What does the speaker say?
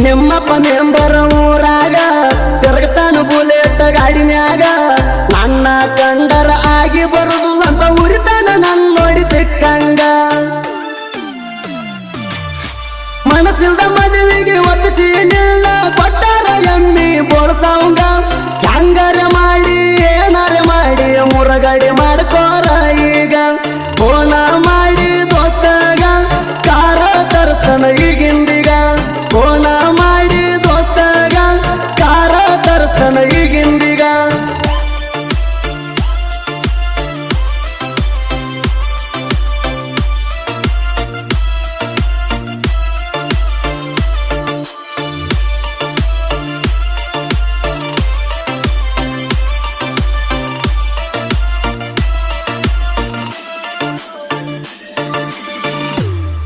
ನಿಮ್ಮಪ್ಪ ಮೆಂಬರ್ ಊರಾಗ, ತಿರುಗತಾನು ಬುಲೆಟ್ ಗಾಡಿ ಮ್ಯಾಗ. ನನ್ನ ಕಂಡರ ಆಗಿ ಬರುದು ಅಂತ ಉರಿತಾನ ನನ್ ನೋಡಿ ಸಿಕ್ಕಂಗ. ಮನಸ್ಸಿಲ್ದ ಮದುವೆಗೆ ಒಪ್ಪಿಸಿ